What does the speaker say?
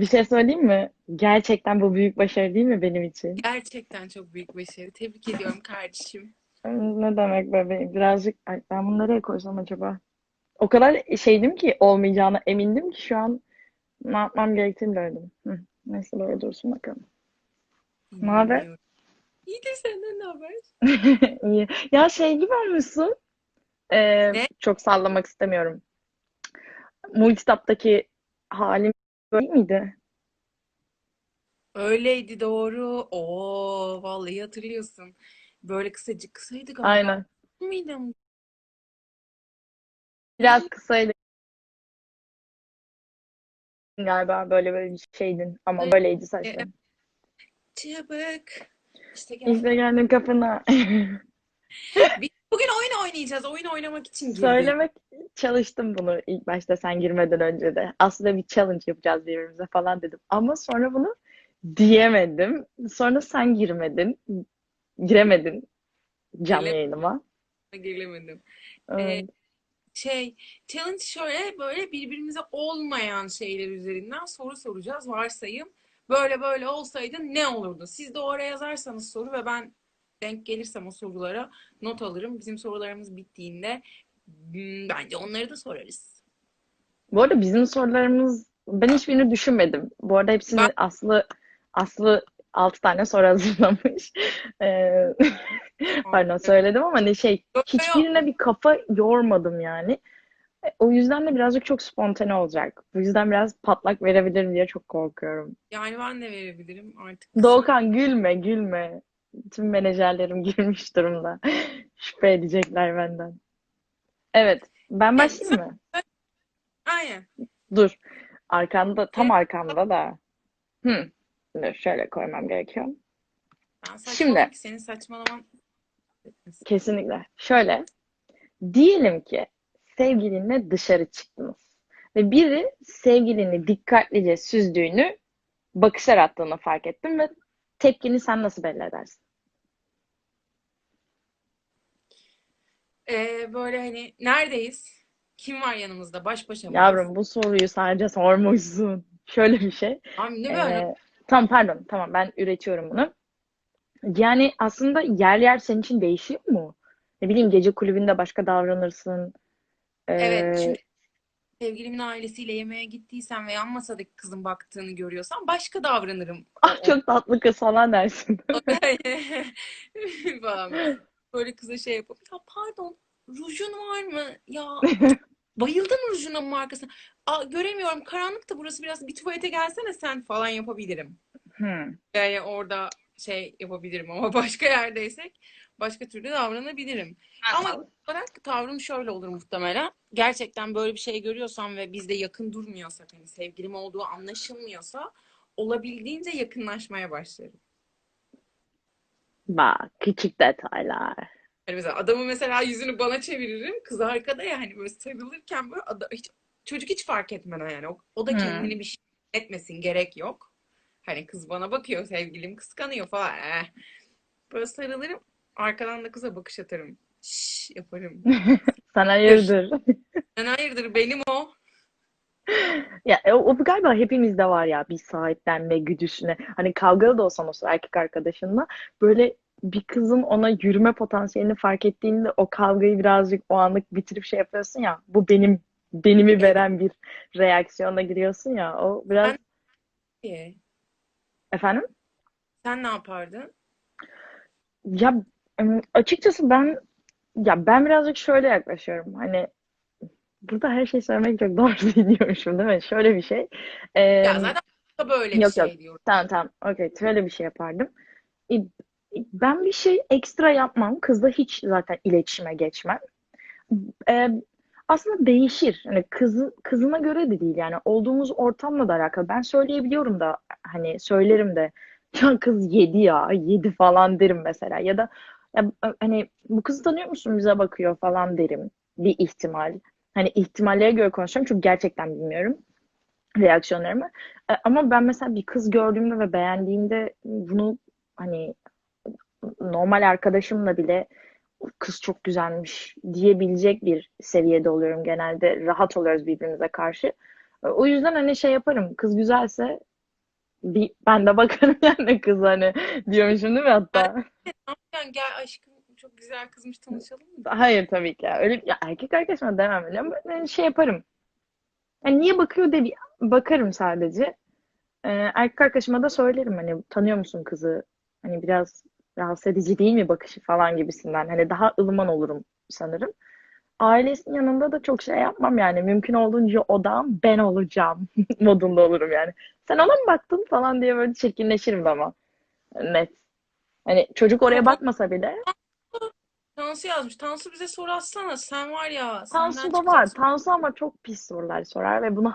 Bir şey söyleyeyim mi? Gerçekten bu büyük başarı değil mi benim için? Gerçekten çok büyük başarı. Tebrik ediyorum kardeşim. Ne demek bebeğim? Birazcık Ay, ben bunu nereye koysam acaba? O kadar şeydim ki olmayacağına emindim ki şu an ne yapmam gerektiğini gördüm. Hı, neyse böyle dursun bakalım. Ne haber? İyidir senden ne haber? İyi. Ya şey gibi olmuşsun. Ee, Ne? çok sallamak istemiyorum. Multitap'taki halim böyle miydi? Öyleydi doğru. Oo vallahi hatırlıyorsun. Böyle kısacık kısaydı galiba. Aynen. Mıydım? Biraz kısaydı galiba böyle böyle bir şeydin ama Evet. böyleydi saçların. Çabuk. İşte geldim. İşte geldim kapına. Oyun oynayacağız. Oyun oynamak için girdik. Söylemek çalıştım bunu ilk başta sen girmeden önce de. Aslında bir challenge yapacağız birbirimize falan dedim. Ama sonra bunu diyemedim. Sonra sen girmedin. Giremedin canlı Gele- yayınıma. Gelemedim. Evet. Şey, challenge şöyle böyle birbirimize olmayan şeyler üzerinden soru soracağız. Varsayım böyle böyle olsaydı ne olurdu? Siz de oraya yazarsanız soru ve ben denk gelirsem o sorulara not alırım. Bizim sorularımız bittiğinde hmm, bence onları da sorarız. Bu arada bizim sorularımız ben hiçbirini düşünmedim. Bu arada hepsini Ben- Aslı Aslı 6 tane soru hazırlamış. Ee, pardon söyledim ama ne şey Yok, hiçbirine bir kafa yormadım yani. E, O yüzden de birazcık çok spontane olacak. Bu yüzden biraz patlak verebilirim diye çok korkuyorum. Yani ben de verebilirim artık. Doğukan gülme gülme. Tüm menajerlerim girmiş durumda. Şüphe edecekler benden. Evet, ben başlayayım mı? Aynen. Dur. Arkamda, tam arkamda da. Hı. Dur, şöyle koymam gerekiyor. Ben Şimdi. senin saçmalaman Kesinlikle. Şöyle. Diyelim ki sevgilinle dışarı çıktınız. Ve biri sevgilini dikkatlice süzdüğünü, bakışlar attığını fark ettin ve tepkini sen nasıl belli edersin? Ee, böyle hani neredeyiz? Kim var yanımızda? Baş başa mıyız? Yavrum bu soruyu sadece sormuşsun. Şöyle bir şey. Abi ne böyle? Ee, tamam pardon tamam ben üretiyorum bunu. Yani aslında yer yer senin için değişiyor mu? Ne bileyim gece kulübünde başka davranırsın. Evet, Ee, çünkü sevgilimin ailesiyle yemeğe gittiysem ve yan masadaki kızın baktığını görüyorsam başka davranırım. ah çok tatlı kız falan dersin. falan. Böyle kıza şey yapıp ya pardon rujun var mı? Ya bayıldım rujuna markasına. Aa, göremiyorum karanlıkta burası biraz bir tuvalete gelsene sen falan yapabilirim. Hmm. Yani orada şey yapabilirim ama başka yerdeysek başka türlü davranabilirim. Ama olarak tavrım şöyle olur muhtemelen. Gerçekten böyle bir şey görüyorsam ve biz de yakın durmuyorsak hani sevgilim olduğu anlaşılmıyorsa olabildiğince yakınlaşmaya başlarım. Bak küçük detaylar. Hani mesela adamı mesela yüzünü bana çeviririm. Kız arkada ya hani böyle sarılırken böyle ada- hiç, çocuk hiç fark etmeden yani. O, o da Hmm. kendini bir şey etmesin gerek yok. Hani kız bana bakıyor sevgilim kıskanıyor falan. Eh. Böyle sarılırım. Arkadan da kıza bakış atarım. Şş yaparım. Sen hayırdır? Ben hayırdır benim o. Ya e, o, o galiba hepimizde var ya bir sahiplenme güdüsüne. Hani kavgalı da olsan o sırada erkek arkadaşınla böyle bir kızın ona yürüme potansiyelini fark ettiğinde o kavgayı birazcık o anlık bitirip şey yapıyorsun ya. Bu benim benimi veren bir reaksiyona giriyorsun ya. O biraz Ben- efendim? Sen ne yapardın? Ya açıkçası ben ya ben birazcık şöyle yaklaşıyorum. Hani burada her şeyi söylemek çok doğru dinliyormuşum değil mi? Şöyle bir şey. Ya Em, zaten böyle bir Yok şey yok. diyorum. Tamam tamam. Okey. Şöyle bir şey yapardım. Ben bir şey ekstra yapmam. Kızla hiç zaten iletişime geçmem. E, aslında değişir. Hani kızı, kızına göre de değil yani. Olduğumuz ortamla da alakalı. Ben söyleyebiliyorum da hani söylerim de ya kız yedi ya yedi falan derim mesela. Ya da ya, hani bu kızı tanıyor musun bize bakıyor falan derim. Bir ihtimal. Hani ihtimallere göre konuşuyorum çünkü gerçekten bilmiyorum reaksiyonlarımı. E, Ama ben mesela bir kız gördüğümde ve beğendiğimde bunu hani normal arkadaşımla bile kız çok güzelmiş diyebilecek bir seviyede oluyorum genelde. Rahat oluyoruz birbirimize karşı. O yüzden hani şey yaparım. Kız güzelse bir ben de bakarım yani kız hani diyormuşum değil mi hatta? Yani gel aşkım çok güzel kızmış tanışalım mı? Hayır tabii ki. ya. Öyle ya erkek arkadaşıma demem öyle ama ben şey yaparım. Yani niye bakıyor diye bir bakarım sadece. Ee, erkek arkadaşıma da söylerim hani tanıyor musun kızı? Hani biraz rahatsız edici değil mi bakışı falan gibisinden. Hani daha ılıman olurum sanırım. Ailesinin yanında da çok şey yapmam yani. Mümkün olduğunca odağım ben olacağım modunda olurum yani. Sen ona mı baktın falan diye böyle çirkinleşirim ama. Net. Hani çocuk oraya bakmasa bile. Tansu yazmış. Tansu bize soru atsana. Sen var ya Tansu da var. Tansu ama çok pis sorular sorar ve buna